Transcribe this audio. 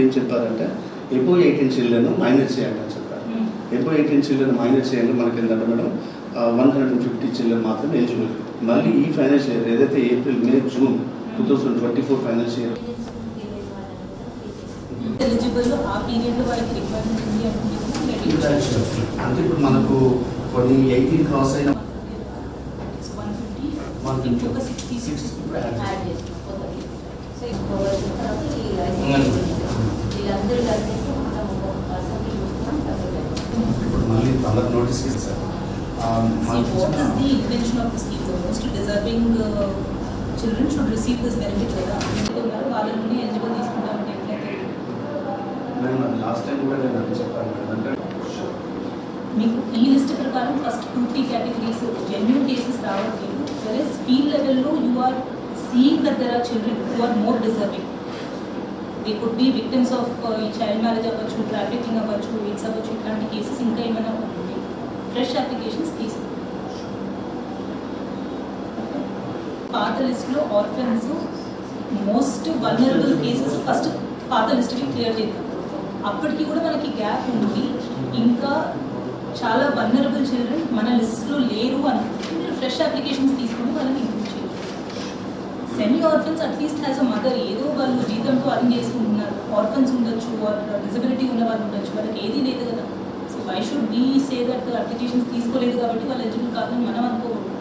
ఏం చెప్పారంటే above eighteen children minus చేయండి అని చెప్పారు. ఎబో ఎయిటీన్ చిల్డ్రన్ మైనస్ చేయండి మనకి ఏంటంటే madam one hundred and fifty children మాత్రం ఎలిజిబుల్ మళ్ళీ ఈ ఫైనాన్షియల్ ఇయర్ ఏదైతే April May June two thousand twenty four financial year అంటే ఇప్పుడు మనకు కొన్ని ఎయిటీన్ క్రాస్ అయిన scheme? The most deserving uh, children should receive this benefit కదా ఎంతో ఉన్నారు వాళ్ళ నుండి ఎలిజిబుల్ తీసుకుంటామంటే ఎట్లయితే నేను లాస్ట్ టైం కూడా నేను అది చెప్పాను మేడం అంటే మీకు ఈ లిస్ట్ ప్రకారం first two three categories genuine cases రావట్లేదు సరే స్కీమ్ లెవెల్లో you are seeing that there are children who are more deserving they could be victims of ఈ చైల్డ్ మ్యారేజ్ అవ్వచ్చు ట్రాఫికింగ్ అవ్వచ్చు ఎయిడ్స్ అవ్వచ్చు ఇట్లాంటి కేసెస్ ఇంకా ఏమైనా ఉంటుంది ఫ్రెష్ అప్లికేషన్స్ తీసుకుంటాం పాత లిస్ట్లో orphans most vulnerable cases first పాత లిస్ట్కి క్లియర్ చేద్దాం. అప్పటికి కూడా మనకి గ్యాప్ ఉంది. ఇంకా చాలా వల్నరబుల్ చిల్డ్రన్ మన లిస్ట్లో లేరు అనుకుంటే మీరు ఫ్రెష్ అప్లికేషన్స్ తీసుకుని వాళ్ళని improve semi orphans at least has a mother ఏదో వాళ్ళు జీతంతో అరేంజ్ చేసుకుంటున్నారు. ఆర్ఫన్స్ ఉండొచ్చు ఆర్ డిజబిలిటీ ఉన్న వాళ్ళు ఉండొచ్చు వాళ్ళకి ఏది లేదు కదా. So why should be say that applications తీసుకోలేదు కాబట్టి వాళ్ళు ఎలిజిబుల్ కాదని మనం అనుకోకూడదు.